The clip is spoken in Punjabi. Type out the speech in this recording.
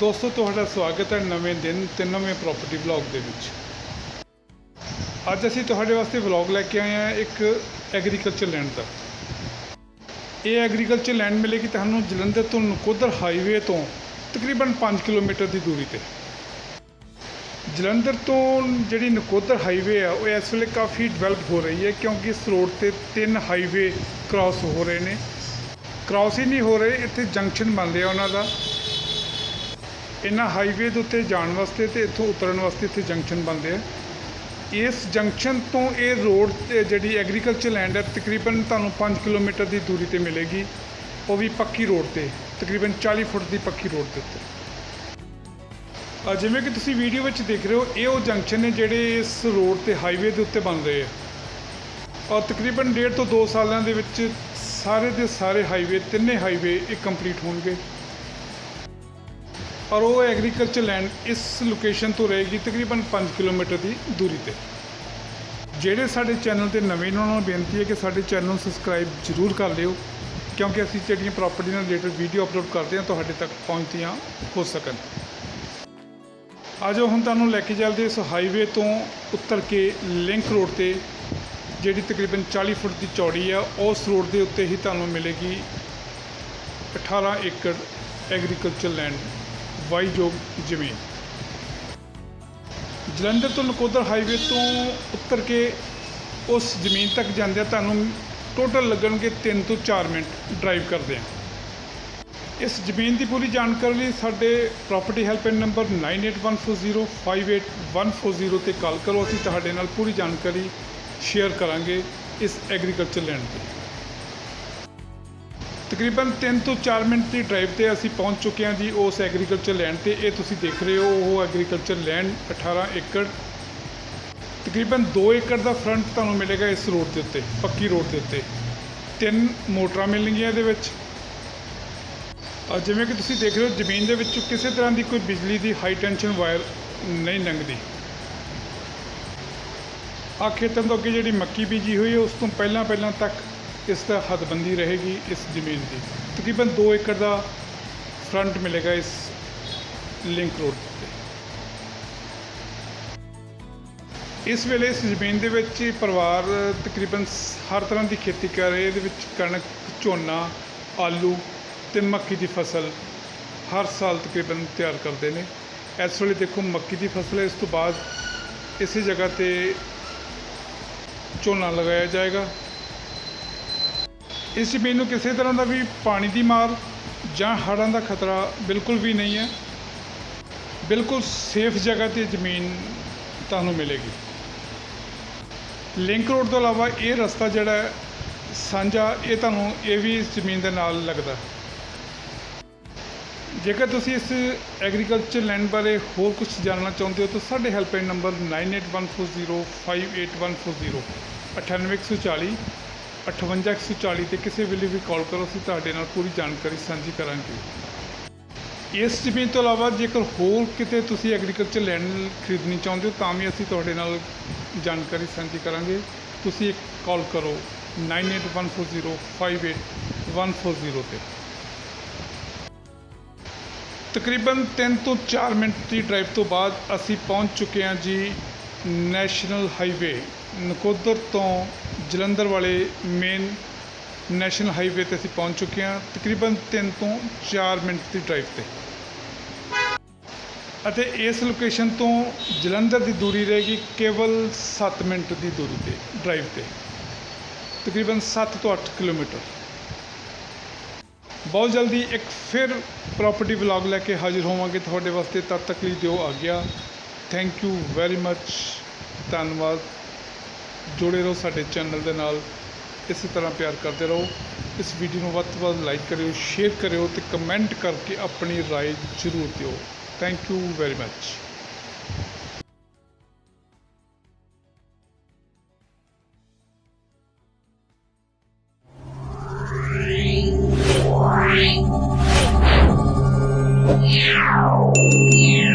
ਦੋਸਤੋ, ਤੁਹਾਡਾ ਸਵਾਗਤ ਹੈ ਨਵੇਂ ਦਿਨ ਤੇ ਨਵੇਂ ਪ੍ਰਾਪਰਟੀ ਵਲੌਗ ਦੇ ਵਿੱਚ। ਅੱਜ ਅਸੀਂ ਤੁਹਾਡੇ ਵਾਸਤੇ ਵਲੌਗ ਲੈ ਕੇ ਆਏ ਹਾਂ ਇੱਕ ਐਗਰੀਕਲਚਰ ਲੈਂਡ ਦਾ। ਇਹ ਐਗਰੀਕਲਚਰ ਲੈਂਡ ਮਿਲੇਗੀ ਤੁਹਾਨੂੰ ਜਲੰਧਰ ਤੋਂ ਨਕੋਦਰ ਹਾਈਵੇ ਤੋਂ ਤਕਰੀਬਨ 5 ਕਿਲੋਮੀਟਰ ਦੀ ਦੂਰੀ ਤੇ। ਜਲੰਧਰ ਤੋਂ ਜਿਹੜੀ ਨਕੋਦਰ ਹਾਈਵੇ ਆ, ਉਹ ਇਸ ਵੇਲੇ ਕਾਫੀ ਡਿਵੈਲਪ ਹੋ ਰਹੀ ਹੈ ਕਿਉਂਕਿ ਇਸ ਰੋਡ ਤੇ ਤਿੰਨ ਹਾਈਵੇ ਕ੍ਰਾਸ ਹੋ ਰਹੇ ਨੇ। ਕ੍ਰਾਸ ਹੀ ਨਹੀਂ ਹੋ ਰਹੇ, ਇੱਥੇ ਜੰਕਸ਼ਨ ਬਣ ਰਿਹਾ ਉਹਨਾਂ ਦਾ। ਇਹਨਾਂ ਹਾਈਵੇ ਦੇ ਉੱਤੇ ਜਾਣ ਵਾਸਤੇ ਤੇ ਇੱਥੋਂ ਉਤਰਨ ਵਾਸਤੇ ਇੱਥੇ ਜੰਕਸ਼ਨ ਬਣਦੇ ਆ। ਇਸ ਜੰਕਸ਼ਨ ਤੋਂ ਇਹ ਰੋਡ ਤੇ ਜਿਹੜੀ ਐਗਰੀਕਲਚਰ ਲੈਂਡ ਹੈ, ਤਕਰੀਬਨ ਤੁਹਾਨੂੰ 5 ਕਿਲੋਮੀਟਰ ਦੀ ਦੂਰੀ ਤੇ ਮਿਲੇਗੀ। ਉਹ ਵੀ ਪੱਕੀ ਰੋਡ ਤੇ, ਤਕਰੀਬਨ 40 ਫੁੱਟ ਦੀ ਪੱਕੀ ਰੋਡ ਦੇ ਉੱਤੇ। ਜਿਵੇਂ ਕਿ ਤੁਸੀਂ ਵੀਡੀਓ ਵਿੱਚ ਦੇਖ ਰਹੇ ਹੋ, ਇਹ ਉਹ ਜੰਕਸ਼ਨ ਨੇ ਜਿਹੜੇ ਇਸ ਰੋਡ ਤੇ ਹਾਈਵੇ ਦੇ ਉੱਤੇ ਬਣ ਰਹੇ ਆ। ਔਰ ਤਕਰੀਬਨ ਡੇਢ ਤੋਂ 2 ਸਾਲਾਂ ਦੇ ਵਿੱਚ ਸਾਰੇ ਦੇ ਸਾਰੇ ਹਾਈਵੇ ਤਿੰਨੇ ਹਾਈਵੇ ਇਹ ਕੰਪਲੀਟ ਹੋਣਗੇ। ਔਰ ਉਹ ਐਗਰੀਕਲਚਰ ਲੈਂਡ ਇਸ ਲੋਕੇਸ਼ਨ ਤੋਂ ਰਹੇਗੀ ਤਕਰੀਬਨ 5 ਕਿਲੋਮੀਟਰ ਦੀ ਦੂਰੀ ਤੇ। ਜਿਹੜੇ ਸਾਡੇ ਚੈਨਲ ਤੇ ਨਵੇਂ ਨੇ, ਉਹਨਾਂ ਨੂੰ ਬੇਨਤੀ ਹੈ ਕਿ ਸਾਡੇ ਚੈਨਲ ਨੂੰ ਸਬਸਕ੍ਰਾਈਬ ਜ਼ਰੂਰ ਕਰ ਲਿਓ, ਕਿਉਂਕਿ ਅਸੀਂ ਜਿਹੜੀਆਂ ਪ੍ਰਾਪਰਟੀ ਨਾਲ ਰਿਲੇਟਡ ਵੀਡੀਓ ਅਪਲੋਡ ਕਰਦੇ ਹਾਂ, ਤੁਹਾਡੇ ਤੱਕ ਪਹੁੰਚਦੀਆਂ ਹੋ ਸਕਣ। ਆਜੋ ਹੁਣ ਤੁਹਾਨੂੰ ਲੈ ਕੇ ਚੱਲਦੇ ਇਸ ਹਾਈਵੇ ਤੋਂ ਉੱਤਰ ਕੇ ਲਿੰਕ ਰੋਡ ਤੇ, ਜਿਹੜੀ ਤਕਰੀਬਨ 40 ਫੁੱਟ ਦੀ ਚੌੜੀ ਆ, ਉਸ ਰੋਡ ਦੇ ਉੱਤੇ ਹੀ ਤੁਹਾਨੂੰ ਮਿਲੇਗੀ 18 ਏਕੜ ਐਗਰੀਕਲਚਰ ਲੈਂਡ ਵਾਈਜੋਗ ਜ਼ਮੀਨ। ਜਲੰਧਰ ਤੋਂ ਨਕੋਦਰ ਹਾਈਵੇ ਤੋਂ ਉੱਤਰ ਕੇ ਉਸ ਜ਼ਮੀਨ ਤੱਕ ਜਾਂਦੇ ਤੁਹਾਨੂੰ ਟੋਟਲ ਲੱਗਣਗੇ 3 ਤੋਂ 4 ਮਿੰਟ ਡਰਾਈਵ ਕਰਦੇ ਆ। ਇਸ ਜ਼ਮੀਨ ਦੀ ਪੂਰੀ ਜਾਣਕਾਰੀ ਲਈ ਸਾਡੇ ਪ੍ਰਾਪਰਟੀ ਹੈਲਪਲਾਈਨ ਨੰਬਰ 9814058140 ਤੇ ਕਾਲ ਕਰੋ। ਅਸੀਂ ਤੁਹਾਡੇ ਨਾਲ ਪੂਰੀ ਜਾਣਕਾਰੀ ਸ਼ੇਅਰ ਕਰਾਂਗੇ ਇਸ ਐਗਰੀਕਲਚਰ ਲੈਂਡ ਦੀ ਤਕਰੀਬਨ 3 ਤੋਂ 4 ਮਿੰਟ ਦੀ ਡਰਾਈਵ ਤੇ ਅਸੀਂ ਪਹੁੰਚ ਚੁੱਕੇ ਹਾਂ ਜੀ ਉਸ ਐਗਰੀਕਲਚਰ ਲੈਂਡ ਤੇ। ਇਹ ਤੁਸੀਂ ਦੇਖ ਰਹੇ ਹੋ, ਉਹ ਐਗਰੀਕਲਚਰ ਲੈਂਡ 18 ਏਕੜ। ਤਕਰੀਬਨ 2 ਏਕੜ ਦਾ ਫਰੰਟ ਤੁਹਾਨੂੰ ਮਿਲੇਗਾ ਇਸ ਰੋਡ ਦੇ ਉੱਤੇ, ਪੱਕੀ ਰੋਡ ਦੇ ਉੱਤੇ। ਤਿੰਨ ਮੋਟਰਾਂ ਮਿਲਣਗੀਆਂ ਇਹਦੇ ਵਿੱਚ। ਜਿਵੇਂ ਕਿ ਤੁਸੀਂ ਦੇਖ ਰਹੇ ਹੋ, ਜ਼ਮੀਨ ਦੇ ਵਿੱਚ ਕਿਸੇ ਤਰ੍ਹਾਂ ਦੀ ਕੋਈ ਬਿਜਲੀ ਦੀ ਹਾਈ ਟੈਂਸ਼ਨ ਵਾਇਰ ਨਹੀਂ ਲੰਘਦੀ। ਆ ਖੇਤਾਂ ਤੋਂ ਅੱਗੇ ਜਿਹੜੀ ਮੱਕੀ ਬੀਜੀ ਹੋਈ ਹੈ, ਉਸ ਤੋਂ ਪਹਿਲਾਂ ਪਹਿਲਾਂ ਤੱਕ ਇਸ ਦਾ ਹੱਦਬੰਦੀ ਰਹੇਗੀ ਇਸ ਜ਼ਮੀਨ ਦੀ? ਤਕਰੀਬਨ 2 ਏਕੜ ਦਾ ਫਰੰਟ ਮਿਲੇਗਾ ਇਸ ਲਿੰਕ ਰੋਡ ਤੇ। ਇਸ ਵੇਲੇ ਇਸ ਜ਼ਮੀਨ ਦੇ ਵਿੱਚ ਪਰਿਵਾਰ ਤਕਰੀਬਨ ਹਰ ਤਰ੍ਹਾਂ ਦੀ ਖੇਤੀ ਕਰ ਰਹੇ, ਇਹਦੇ ਵਿੱਚ ਕਣਕ, ਝੋਨਾ, ਆਲੂ ਤੇ ਮੱਕੀ ਦੀ ਫਸਲ ਹਰ ਸਾਲ ਤਕਰੀਬਨ ਤਿਆਰ ਕਰਦੇ ਨੇ। ਇਸ ਵੇਲੇ ਦੇਖੋ ਮੱਕੀ ਦੀ ਫਸਲ ਹੈ, ਇਸ ਤੋਂ ਬਾਅਦ ਇਸੇ ਜਗ੍ਹਾ ਤੇ ਝੋਨਾ ਲਗਾਇਆ ਜਾਏਗਾ। ਇਸ ਜ਼ਮੀਨ ਨੂੰ ਕਿਸੇ ਤਰ੍ਹਾਂ ਦਾ ਵੀ ਪਾਣੀ ਦੀ ਮਾਰ ਜਾਂ ਹੜ੍ਹਾਂ ਦਾ ਖਤਰਾ ਬਿਲਕੁਲ ਵੀ ਨਹੀਂ ਹੈ। ਬਿਲਕੁਲ ਸੇਫ ਜਗ੍ਹਾ ਤੇ ਜ਼ਮੀਨ ਤੁਹਾਨੂੰ ਮਿਲੇਗੀ। ਲਿੰਕ ਰੋਡ ਤੋਂ ਇਲਾਵਾ ਇਹ ਰਸਤਾ ਜਿਹੜਾ ਸਾਂਝਾ, ਇਹ ਤੁਹਾਨੂੰ ਇਹ ਵੀ ਇਸ ਜ਼ਮੀਨ ਦੇ ਨਾਲ ਲੱਗਦਾ ਜੇਕਰ ਤੁਸੀਂ ਇਸ ਐਗਰੀਕਲਚਰ ਲੈਂਡ ਬਾਰੇ ਹੋਰ ਕੁਝ ਜਾਣਨਾ ਚਾਹੁੰਦੇ ਹੋ, ਤਾਂ ਸਾਡੇ ਹੈਲਪਲਾਈਨ ਨੰਬਰ 9814058140 98140 58140 ਤੇ ਕਿਸੇ ਵੇਲੇ ਵੀ ਕਾਲ ਕਰੋ, ਅਸੀਂ ਤੁਹਾਡੇ ਨਾਲ ਪੂਰੀ ਜਾਣਕਾਰੀ ਸਾਂਝੀ ਕਰਾਂਗੇ। ਇਸ ਜ਼ਮੀਨ ਤੋਂ ਇਲਾਵਾ ਜੇਕਰ ਹੋਰ ਕਿਤੇ ਤੁਸੀਂ ਐਗਰੀਕਲਚਰ ਲੈਂਡ ਖਰੀਦਣੀ ਚਾਹੁੰਦੇ ਹੋ, ਤਾਂ ਵੀ ਅਸੀਂ ਤੁਹਾਡੇ ਨਾਲ ਜਾਣਕਾਰੀ ਸਾਂਝੀ ਕਰਾਂਗੇ। ਤੁਸੀਂ ਇੱਕ ਕਾਲ ਕਰੋ 9814058140 ਤੇ। ਤਕਰੀਬਨ 3 ਤੋਂ 4 ਮਿੰਟ ਦੀ ਡਰਾਈਵ ਤੋਂ ਬਾਅਦ ਅਸੀਂ ਪਹੁੰਚ ਚੁੱਕੇ ਹਾਂ ਜੀ ਨੈਸ਼ਨਲ ਹਾਈਵੇ ਨਕੋਦਰ ਤੋਂ ਜਲੰਧਰ ਵਾਲੇ ਮੇਨ ਨੈਸ਼ਨਲ ਹਾਈਵੇ ਤੇ ਅਸੀਂ ਪਹੁੰਚ ਚੁੱਕੇ ਹਾਂ, ਤਕਰੀਬਨ 3 ਤੋਂ 4 ਮਿੰਟ ਦੀ ਡਰਾਈਵ ਤੇ। ਅਤੇ ਇਸ ਲੋਕੇਸ਼ਨ ਤੋਂ ਜਲੰਧਰ ਦੀ ਦੂਰੀ ਰਹੇਗੀ ਕੇਵਲ 7 ਮਿੰਟ ਦੀ ਦੂਰੀ ਤੇ ਡਰਾਈਵ ਤੇ। ਤਕਰੀਬਨ 7 ਤੋਂ 8 ਕਿਲੋਮੀਟਰ। ਬਹੁਤ ਜਲਦੀ ਇੱਕ ਫਿਰ ਪ੍ਰਾਪਰਟੀ ਵਲੌਗ ਲੈ ਕੇ ਹਾਜ਼ਰ ਹੋਵਾਂਗੇ ਤੁਹਾਡੇ ਵਾਸਤੇ, ਤਦ ਤੱਕ ਲਈ ਦਿਓ ਆ ਗਿਆ ਥੈਂਕ ਯੂ ਵੈਰੀ ਮੱਚ ਧੰਨਵਾਦ। ਜੁੜੇ ਰਹੋ ਸਾਡੇ ਚੈਨਲ ਦੇ ਨਾਲ ਇਸੇ ਤਰ੍ਹਾਂ ਪਿਆਰ ਕਰਦੇ ਰਹੋ ਇਸ ਵੀਡੀਓ ਨੂੰ ਵੱਧ ਤੋਂ ਵੱਧ ਲਾਈਕ ਕਰਿਓ ਸ਼ੇਅਰ ਕਰਿਓ ਤੇ ਕਮੈਂਟ ਕਰਕੇ ਆਪਣੀ رائے ਜ਼ਰੂਰ ਦਿਓ thank you very much Meow.